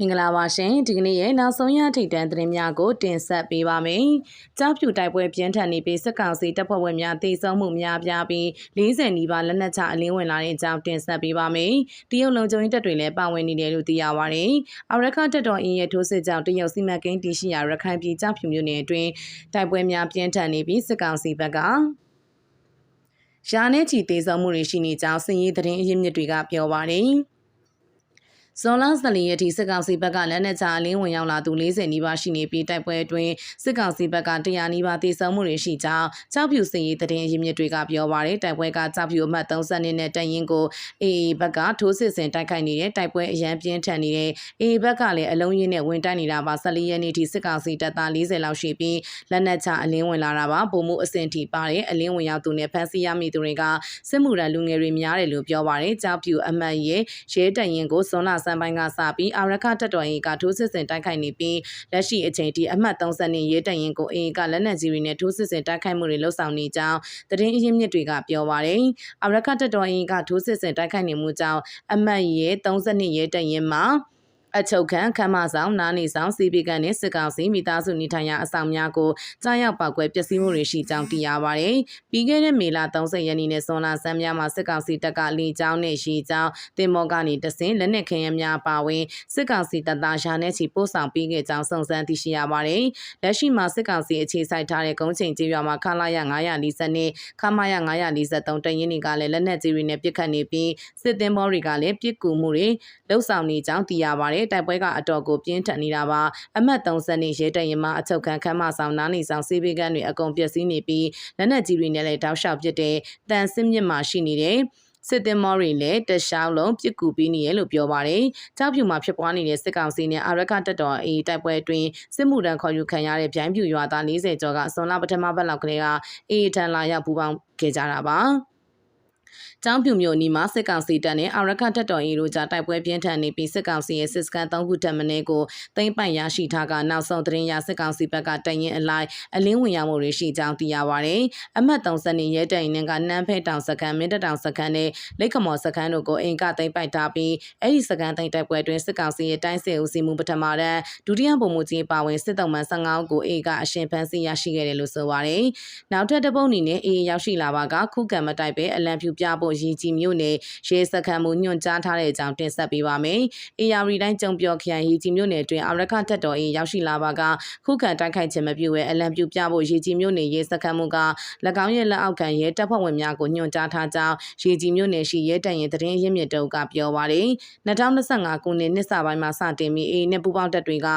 မင်္ဂလာပါရှင်ဒီကနေ့ရဲ့နောက်ဆုံးရထိတ်တန်းသတင်းများကိုတင်ဆက်ပေးပါမယ်။ကြောက်ဖြူတိုက်ပွဲပြင်းထန်နေပြီးစစ်ကောင်စီတပ်ဖွဲ့ဝင်များတေဆုံးမှုများပြားပြီး40နီးပါးလက်နက်ချအလင်းဝင်လာတဲ့အကြောင်းတင်ဆက်ပေးပါမယ်။တရုတ်လုံခြုံရေးတပ်တွေလည်းပါဝင်နေတယ်လို့သိရပါတယ်။အရခတပ်တော်အင်းရဲ့ထိုးစစ်ကြောင့်တရုတ်စီမံကိန်းတည်ရှိရာရခိုင်ပြည်ကြောက်ဖြူမြို့နယ်အတွင်းတိုက်ပွဲများပြင်းထန်နေပြီးစစ်ကောင်စီဘက်ကရာနဲ့ချီတေဆုံးမှုတွေရှိနေကြောင်းစင်ရေးသတင်းအရင်းမြစ်တွေကပြောပါတယ်။ ဇွန်လ14ရက်ထိစစ်ကောင်စီဘက်ကလက်နက်ချအလင်းဝင်ရောက်လာသူ40နီးပါးရှိနေပြီးတိုက်ပွဲအတွင်းစစ်ကောင်စီဘက်က100နီးပါးသေဆုံးမှုတွေရှိကြောင်းကြောက်ဖြူစည်ရေးသတင်းရင်းမြစ်တွေကပြောပါရယ်တိုက်ပွဲကကြောက်ဖြူအမှတ်30နဲ့တရင်ကို AA ဘက်ကထိုးစစ်ဆင်တိုက်ခိုက်နေတဲ့တိုက်ပွဲအရန်ပြင်းထန်နေတဲ့ AA ဘက်ကလည်းအလုံးရင်းနဲ့ဝင်တိုက်နေတာပါ14ရက်နေ့ထိစစ်ကောင်စီတပ်သား40လောက်ရှိပြီးလက်နက်ချအလင်းဝင်လာတာပါပုံမှုအဆင့်ထိပါတဲ့အလင်းဝင်ရောက်သူနဲ့ဖမ်းဆီးရမိသူတွေကစစ်မှုရန်လူငယ်တွေများတယ်လို့ပြောပါရယ်ကြောက်ဖြူအမှတ်ရဲ့ရဲတရင်ကိုဇွန်လဆန်းပိုင်းကစပြီးအာရခတပ်တော်ရင်ကထိုးစစ်ဆင်တိုက်ခိုက်နေပြီးလက်ရှိအချိန်ထိအမှတ်30နှစ်ရဲတရင်ကိုအင်ကလက်နက်ကြီးတွေနဲ့ထိုးစစ်ဆင်တိုက်ခိုက်မှုတွေလှုပ်ဆောင်နေကြောင်းသတင်းအရင်းမြစ်တွေကပြောပါရယ်အာရခတပ်တော်ရင်ကထိုးစစ်ဆင်တိုက်ခိုက်နေမှုကြောင့်အမှတ်ရဲ30နှစ်ရဲတရင်မှာ အချုပ်ခံခမ်းမဆောင်နားနေဆောင်စီပီကန်နဲ့စစ်ကောင်စီမိသားစုနေထိုင်ရာအဆောင်များကိုကြားရောက်ပောက်ကွဲပျက်စီးမှုတွေရှိကြောင်းသိရပါတယ်။ပြီးခဲ့တဲ့မေလ30ရက်နေ့နဲ့ဇွန်လဆန်းများမှာစစ်ကောင်စီတပ်ကလေကြောင်းနဲ့ရှိကြောင်းတင်မောကနေတဆင်လက်နက်ခဲယမ်းများပါဝင်စစ်ကောင်စီတပ်သားရှာနဲ့ချီပို့ဆောင်ပြီးခဲ့ကြောင်းစုံစမ်းသိရှိရပါတယ်။လက်ရှိမှာစစ်ကောင်စီအခြေစိုက်ထားတဲ့ကုန်းချိန်ကျေးရွာမှာခလာရ940နဲ့ခမရ943တရင်တွေကလည်းလက်နက်ကြီးတွေနဲ့ပစ်ခတ်နေပြီးစစ်တင်မောတွေကလည်းပစ်ကူမှုတွေလှုပ်ဆောင်နေကြောင်းသိရပါတယ်။တိုက်ပွဲကအတော်ကိုပြင်းထန်နေတာပါအမှတ်30နှစ်ရဲတရင်မှာအချုပ်ခံခမ်းမဆောင်နားနေဆောင်စေးပေးကန်းတွေအကုန်ပျက်စီးနေပြီးလက်နက်ကြီးတွေနဲ့လည်းတောက်လျှောက်ပစ်တဲ့တန်စစ်မြစ်မှာရှိနေတဲ့စစ်တင်မောတွေလည်းတခြားလုံးပြစ်ကူပြီးနေရလို့ပြောပါတယ်။ကြောက်ဖြူမှာဖြစ်ပွားနေတဲ့စစ်ကောင်စီနဲ့အာရခတပ်တော်အေးတိုက်ပွဲအတွင်းစစ်မှုတန်းခေါ်ယူခံရတဲ့ဗျိုင်းဖြူရွာသား40ကျော်ကဆွန်လာပထမဘက်လောက်ကလေးကအေးထန်လာရောက်ပူပေါင်းခဲ့ကြတာပါ။ ကျောင်းပြူမြို့နီမှာစစ်ကောင်စီတပ်နဲ့အာရခတပ်တော်ရီတို့ကြားတိုက်ပွဲပြင်းထန်နေပြီးစစ်ကောင်စီရဲ့စစ်စခန်း၃ခုတက်မင်းကိုသိမ်းပိုက်ရရှိထားကနောက်ဆုံးသတင်းရစစ်ကောင်စီဘက်ကတရင်အလိုက်အလင်းဝင်ရောက်မှုတွေရှိကြောင်းသိရပါဗျ။အမှတ်30နေရဲတိုင်နှင်းကနန်းဖဲတောင်စခန်းမင်းတောင်စခန်းနဲ့လက်ခမော်စခန်းတို့ကိုအင်ကသိမ်းပိုက်ထားပြီးအဲ့ဒီစခန်းသိမ်းတိုက်ပွဲတွင်စစ်ကောင်စီရဲ့တိုင်းစစ်ဦးစီးမှုပထမတန်းဒုတိယဗိုလ်မှူးကြီးပါဝင်စစ်တုံးမှန်15ဦးကိုအေကအရှင်ဖမ်းဆီးရရှိခဲ့တယ်လို့ဆိုပါတယ်။နောက်ထပ်တပုတ်အနေနဲ့အေရောက်ရှိလာပါကခုခံမတိုက်ပဲအလံဖြူပြဖို့ရည်ကြီးမြို့နယ်ရဲစခန်းမှုညွှန်ကြားထားတဲ့အကြောင်းတင်ဆက်ပေးပါမယ်။အေယာရီတိုင်းကြုံပြောခရိုင်ရည်ကြီးမြို့နယ်တွင်အရခတက်တော်အေးရောက်ရှိလာပါကခုခံတိုက်ခိုက်ခြင်းမပြုဘဲအလံပြူပြဖို့ရည်ကြီးမြို့နယ်ရဲစခန်းမှုက၎င်းရဲ့လက်အောက်ခံရဲတပ်ဖွဲ့ဝင်များကိုညွှန်ကြားထားကြောင်းရည်ကြီးမြို့နယ်ရှိရဲတရင်သတင်းရင်းမြစ်တုပ်ကပြောပါတယ်။2025ခုနှစ်နှစ်စပိုင်းမှာစတင်ပြီးအေးနဲ့ပူပေါင်းတပ်တွေက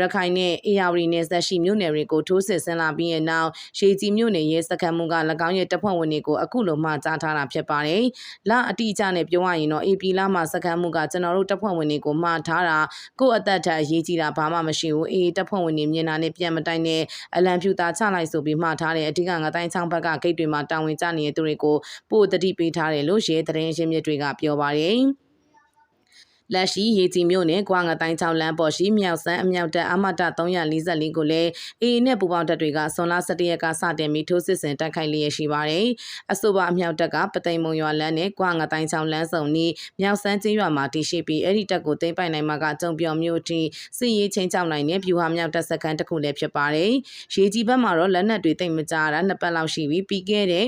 ရခိုင်နဲ့အေယာရီနယ်ဆက်ရှိမြို့နယ်တွေကိုထိုးစစ်ဆင်လာပြီးတဲ့နောက်ရည်ကြီးမြို့နယ်ရဲစခန်းမှုက၎င်းရဲ့တပ်ဖွဲ့ဝင်တွေကိုအခုလိုမှကြားထားတာဖြစ်ပါတယ်။လအတိအကျနဲ့ပြောရရင်တော့ AP လမှာစကန်မှုကကျွန်တော်တို့တပ်ဖွဲ့ဝင်တွေကိုမှားထားတာကိုယ့်အသက်ထက်အရေးကြီးတာဘာမှမရှိဘူးအေးတပ်ဖွဲ့ဝင်တွေမြင်တာနဲ့ပြန်မတိုင်နဲ့အလံဖြူသားချလိုက်ဆိုပြီးမှားထားတယ်အဓိကငတိုင်းချောင်းဘက်ကဂိတ်တွေမှာတာဝန်ကျနေတဲ့သူတွေကိုပို့တတိပေးထားတယ်လို့ရဲသတင်းရင်းမြစ်တွေကပြောပါတယ် လက်ရှိရေကြီးမြို့နယ်ကွာငတိုင်း6လမ်းပေါ်ရှိမြောက်စမ်းအမြောက်တပ်အမတ344ကိုလည်းအေအေနဲ့ပူပေါင်းတပ်တွေကဆွန်လာ17ရက်ကစတင်ပြီးထိုးစစ်ဆင်တိုက်ခိုက်လျက်ရှိပါတယ်။အဆိုပါအမြောက်တပ်ကပသိမ်မုံရွာလမ်းနဲ့ကွာငတိုင်း6လမ်းစုံနီးမြောက်စမ်းကျေးရွာမှာတည်ရှိပြီးအဲ့ဒီတပ်ကိုသိမ်းပိုက်နိုင်မှာကကြုံပြော်မြို့ထိစစ်ရေးချင်းချောင်းနိုင်တဲ့ဗျူဟာမြောက်တပ်စခန်းတစ်ခုလည်းဖြစ်ပါတယ်။ရေကြီးဘက်မှာတော့လက်နက်တွေတိတ်မကြတာနှစ်ပတ်လောက်ရှိပြီးပြီးခဲ့တဲ့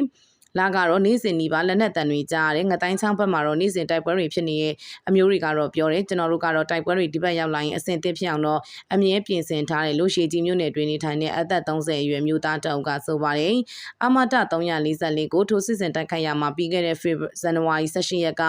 လာကတော့နေ့စဉ်နီးပါးလက်နက်တန်တွေကြားရတယ်ငတိုင်းချောင်းဘက်မှာတော့နေ့စဉ်တိုက်ပွဲတွေဖြစ်နေရဲ့အမျိုးတွေကတော့ပြောတယ်ကျွန်တော်တို့ကတော့တိုက်ပွဲတွေဒီဘက်ရောက်လာရင်အဆင်သင့်ဖြစ်အောင်တော့အမြဲပြင်ဆင်ထားတယ်လို့ရှေကြီးမျိုးနယ်တွင်နေထိုင်တဲ့အသက်30အရွယ်မျိုးသားတအုပ်ကဆိုပါတယ်အမတ344ကိုထိုးစစ်ဆင်တိုက်ခိုက်ရမှာပြီးခဲ့တဲ့ဖေဇန်နဝါရီ18ရက်က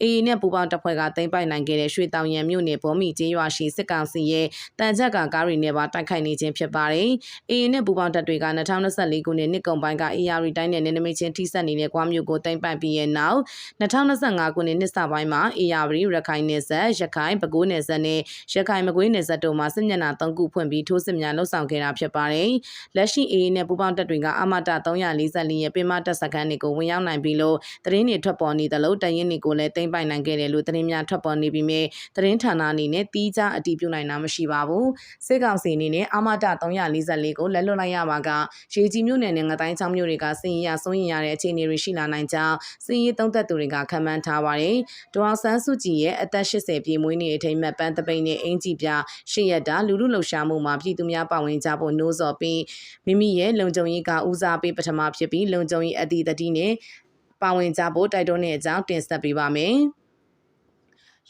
အေအေနဲ့ပူပေါင်းတပ်ဖွဲ့ကသိမ်းပိုက်နိုင်ခဲ့တဲ့ရွှေတောင်ရံမြို့နယ်ဗော်မီကျေးရွာရှိစစ်ကောင်စီရဲ့တန်ချက်ကကားတွေနဲ့ပါတိုက်ခိုက်နေခြင်းဖြစ်ပါတယ်အေအေနဲ့ပူပေါင်းတပ်တွေက2024ခုနှစ်နှစ်ကုန်ပိုင်းကအေယာရီတိုင်းနဲ့နေနမိတ်ချင်းထိဆက်နေတဲ့ကွာမြို့ကိုသိမ်းပိုက်ပြီးရဲ့နောက်2025ခုနှစ်နှစ်စပိုင်းမှာအေယာဝရီရခိုင်နယ်စပ်ရခိုင်ပဲခူးနယ်စပ်နဲ့ရခိုင်မကွေးနယ်စပ်တို့မှာစစ်မျက်နှာ၃ခုဖွင့်ပြီးထိုးစစ်များလှုပ်ဆောင်ခဲ့တာဖြစ်ပါတယ်။လက်ရှိအေအေနဲ့ပူပေါင်းတပ်တွေကအမတ344ရဲ့ပင်မတပ်စခန်းတွေကိုဝင်ရောက်နိုင်ပြီလို့သတင်းတွေထွက်ပေါ်နေသလိုတရင်တွေကိုလည်းသိမ်းပိုက်နိုင်ခဲ့တယ်လို့သတင်းများထွက်ပေါ်နေပြီးမြဲသတင်းဌာနအနေနဲ့တီးခြားအတည်ပြုနိုင်တာမရှိပါဘူး။စစ်ကောင်စီအနေနဲ့အမတ344ကိုလက်လွတ်လိုက်ရပါကရေကြီးမြို့နယ်နဲ့ငတိုင်းချောင်းမြို့တွေကစင်ရရဆုံးရင်ရတဲ့အခြေအနေတွေရှိလာနိုင်ကြောင်းစီးရေးသုံးသက်သူတွေကခန့်မှန်းထားပါတယ်။ဒေါအောင်ဆန်းစုကြည်ရဲ့အသက်80ပြည့်မွေးနေ့အထိမ်းအမှတ်ပန်းတပိန်နဲ့အင်ဂျီပြရှေ့ရက်တာလူလူလှုပ်ရှားမှုမှာပြည်သူများပါဝင်ကြဖို့နှိုးဆော်ပြီးမိမိရဲ့လုံခြုံရေးကဦးစားပေးပထမဖြစ်ပြီးလုံခြုံရေးအသည့်တတိနဲ့ပါဝင်ကြဖို့တိုက်တွန်းတဲ့အကြောင်းတင်ဆက်ပေးပါမယ်။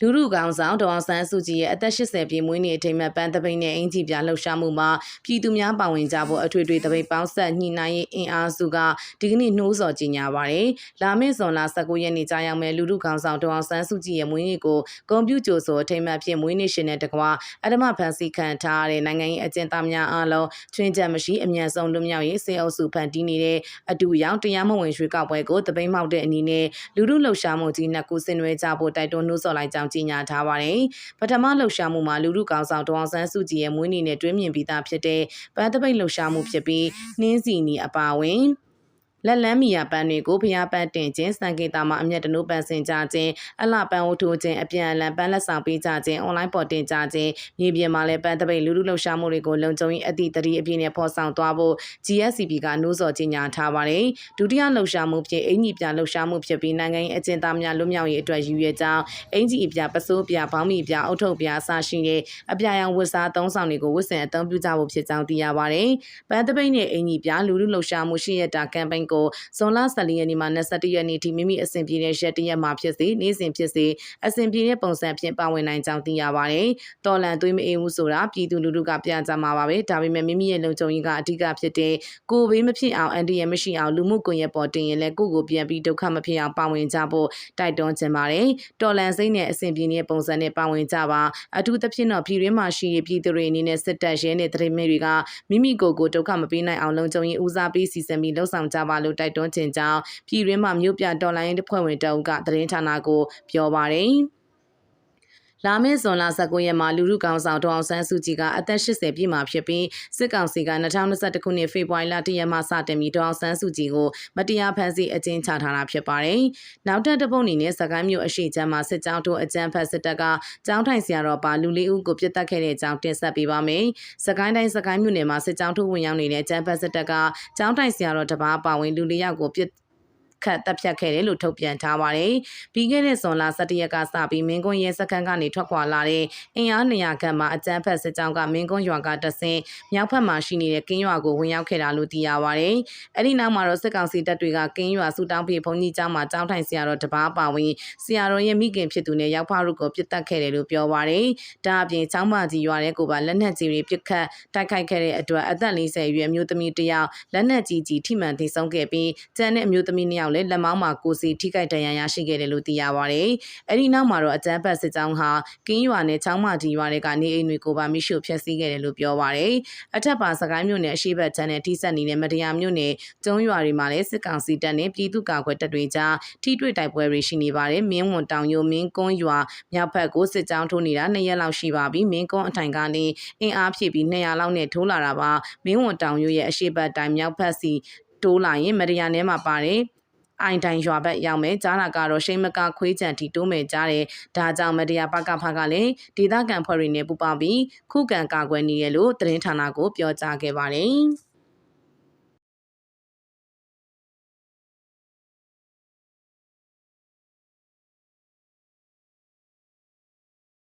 လူလူကောင်ဆောင်ဒေါအောင်ဆန်းစုကြည်ရဲ့အသက်80ပြည့်မွေးနေ့အထိမ်းအမှတ်ပန်းတပိန်နဲ့အင်ဂျီပြလှုပ်ရှားမှုမှာပြည်သူများပါဝင်ကြဖို့အထွေထွေတပိတ်ပေါင်းဆက်ညှိနှိုင်းရေးအင်အားစုကဒီကနေ့နှိုးဆော်ကြေညာပါရယ်လာမယ့်ဇွန်လ19ရက်နေ့ကြာရောက်မဲ့လူလူကောင်ဆောင်ဒေါအောင်ဆန်းစုကြည်ရဲ့မွေးနေ့ကိုကွန်ပျူတာဆိုအထိမ်းအမှတ်ဖြင့်မွေးနေ့ရှင်တဲ့တကွာအဓမ္မဖန်ဆီးခံထားရတဲ့နိုင်ငံရေးအကျဉ်းသားများအားလုံးချွင်းချက်မရှိအမြန်ဆုံးလွတ်မြောက်ရေးစေအုပ်စုဖန်တီးနေတဲ့အတူရောက်တရားမဝင်ရွှေကောက်ပွဲကိုတပိတ်မှောက်တဲ့အနေနဲ့လူလူလှုပ်ရှားမှုကြီးနှစ်ခုဆင်နွှဲကြဖို့တိုက်တွန်းနှိုးဆော်လိုက်ကြောင်းကြေညာထားပါတယ်။ပထမလှုပ်ရှားမှုမှာလူလူကောင်ဆောင်ဒေါအောင်ဆန်းစုကြည်ရဲ့မွေးနေ့နဲ့တွဲမြင်ပြီးသားဖြစ်တဲ့ပန်းတပိတ်လှုပ်ရှားမှုဖြစ်ပြီးနှင်းစီနီအပါအဝင် လက်လန်းမီယာပန်းတွေကိုဖျားပန်းတင်ခြင်းစံကေတာမှာအမျက်တနိုးပန်းစင်ကြခြင်းအလှပန်းဝထိုးခြင်းအပြန်အလှန်ပန်းလက်ဆောင်ပေးကြခြင်းအွန်လိုင်းပေါ်တင်ကြခြင်းမြေပြင်မှာလည်းပန်းတပိတ်လူလူလှုပ်ရှားမှုတွေကိုလုံခြုံရေးအသည့်တတိအပြည့်နဲ့ဖော်ဆောင်သွားဖို့ GSCP ကနှိုးဆော်ကြေညာထားပါတယ်ဒုတိယလှုပ်ရှားမှုဖြစ်အင်ကြီးပြလှုပ်ရှားမှုဖြစ်ပြီးနိုင်ငံရေးအကျဉ်းသားများလွတ်မြောက်ရေးအတွက်ရည်ရွယ်ကြောင်းအင်ကြီးပြပစိုးပြဘောင်းမီပြအုတ်ထုတ်ပြအစရှိတဲ့အပြာရောင်ဝတ်စားသုံးဆောင်တွေကိုဝတ်ဆင်အသုံးပြုကြဖို့ဖြစ်ကြောင်းသိရပါတယ်ပန်းတပိတ်နဲ့အင်ကြီးပြလူလူလှုပ်ရှားမှုရှိရတာကမ်ပိန်းကိုဇွန်လ14ရက်နေ့မှ21ရက်နေ့ထိမိမိအစဉ်ပြေတဲ့ရက်တရက်မှာဖြစ်စေနေ့စဉ်ဖြစ်စေအစဉ်ပြေတဲ့ပုံစံဖြင့်ပါဝင်နိုင်ကြောင်းသိရပါတယ်။တော်လန်သွေးမအေးဘူးဆိုတာပြည်သူလူထုကပြန်ကြမှာပါပဲ။ဒါပေမဲ့မိမိရဲ့လုံခြုံရေးကအဓိကဖြစ်တဲ့ကိုဘေးမဖြစ်အောင်အန်တီရမရှိအောင်လူမှုကွန်ရက်ပေါ်တင်ရင်လည်းကိုကိုပြန်ပြီးဒုက္ခမဖြစ်အောင်ပါဝင်ကြဖို့တိုက်တွန်းချင်ပါတယ်။တော်လန်စိတ်နဲ့အစဉ်ပြေတဲ့ပုံစံနဲ့ပါဝင်ကြပါအထူးသဖြင့်တော့ပြည်တွင်းမှာရှိတဲ့ပြည်သူတွေအနေနဲ့စစ်တပ်ရဲနဲ့တရေမဲတွေကမိမိကိုယ်ကိုဒုက္ခမပေးနိုင်အောင်လုံခြုံရေးဦးစားပေးစီစဉ်ပြီးလှုံ့ဆော်ကြပါလို့တိုက်တွန်းချင်ကြောင်းပြည်တွင်းမှာမြို့ပြတော်လိုင်းတစ်ဖွဲ့ဝင်တအုပ်ကသတင်းဌာနကိုပြောပါတယ် လာမယ့်ဇွန်လ19ရက်မှာလူလူကောင်ဆောင်ဒေါအောင်ဆန်းစုကြည်ကအသက်80ပြည့်မှာဖြစ်ပြီးစစ်ကောင်စီက2021ခုနှစ်ဖေဖော်ဝါရီလ1ရက်မှစတင်ပြီးဒေါအောင်ဆန်းစုကြည်ကိုမတရားဖမ်းဆီးအကျဉ်းချထားတာဖြစ်ပါတယ်။နောက်ထပ်တစ်ပုတ်အနေနဲ့စကိုင်းမြို့အရှိချမ်းမှာစစ်ကြောင်းတို့အကြမ်းဖက်စစ်တပ်ကကြောင်းထိုင်ဆရာတော်ပါလူလေးဦးကိုပြစ်တက်ခဲ့တဲ့အကြောင်းတင်ဆက်ပေးပါမယ်။စကိုင်းတိုင်းစကိုင်းမြို့နယ်မှာစစ်ကြောင်းတို့ဝင်ရောက်နေတဲ့အကြမ်းဖက်စစ်တပ်ကကြောင်းထိုင်ဆရာတော်တပါးပါဝင်လူလေးယောက်ကိုပြစ် ခတ်တပ်ဖြတ်ခဲ့တယ်လို့ထုတ်ပြန်ထားပါတယ်။ပြီးခဲ့တဲ့ဇွန်လ17ရက်ကစပြီးမင်းကွန်းရဲစခန်းကနေထွက်ခွာလာတဲ့အင်အား200ခန့်မှအကြမ်းဖက်စစ်ကြောင်းကမင်းကွန်းရွာကတဆင်းမြောက်ဖက်မှာရှိနေတဲ့ကင်းရွာကိုဝင်ရောက်ခဲ့တာလို့သိရပါတယ်။အဲ့ဒီနောက်မှာတော့စစ်ကောင်စီတပ်တွေကကင်းရွာစုတောင်းပြေဘုံကြီးကျောင်းမှာကျောင်းထိုင်ဆရာတော်တပါးပါဝင်ဆရာတော်ရဲ့မိခင်ဖြစ်သူနဲ့ရောက်ဖရုကိုပြစ်တက်ခဲ့တယ်လို့ပြောပါတယ်။ဒါအပြင်ကျောင်းမကြီးရွာတဲ့ကိုပါလက်နက်ကြီးတွေပြစ်ခတ်တိုက်ခိုက်ခဲ့တဲ့အတွက်အသက်40အရွယ်မျိုးသမီးတယောက်လက်နက်ကြီးကြီးထိမှန်ထိဆုံးခဲ့ပြီးကျန်တဲ့အမျိုးသမီး2ယောက်လည်းလက်မောင်းမှာကိုစီထိခိုက်ဒဏ်ရာရရှိခဲ့တယ်လို့သိရပါတယ်။အဲဒီနောက်မှာတော့အကြမ်းဖက်စစ်ကြောင်းဟာကင်းရွာနဲ့ချောင်းမကြီးရွာတွေကနေအိမ်တွေကိုပါမိရှုဖျက်ဆီးခဲ့တယ်လို့ပြောပါတယ်။အထက်ပါစကိုင်းမြို့နယ်အရှိဘက်ချမ်းနဲ့ထိစပ်နေတဲ့မတရားမြို့နယ်ကျုံရွာတွေမှာလည်းစစ်ကောင်စီတပ်နဲ့ပြည်သူ့ကာကွယ်တပ်တွေကြားထိတွေ့တိုက်ပွဲတွေရှိနေပါတယ်။မင်းဝန်တောင်ယိုမင်းကွန်းရွာမြောက်ဘက်ကိုစစ်ကြောင်းထိုးနေတာနှစ်ရက်လောက်ရှိပါပြီ။မင်းကွန်းအထိုင်ကနေအင်အားဖြည့်ပြီး200လောက်နဲ့ထိုးလာတာပါ။မင်းဝန်တောင်ယိုရဲ့အရှိဘက်တိုင်းမြောက်ဘက်စီတိုးလာရင်မရယာထဲမှာပါတယ် အိုင်တိုင်ရွာဘက်ရောက်မယ်ကြားတာကတော့ရှိမကခွေးကြံတီတိုးမယ်ကြားတယ်ဒါကြောင့်မတရားပကဖကလည်းဒေသခံဖွဲ့တွေနဲ့ပူးပေါင်းပြီးခုခံကာကွယ်နေရလို့သတင်းဌာနကိုပြောကြားခဲ့ပါတယ်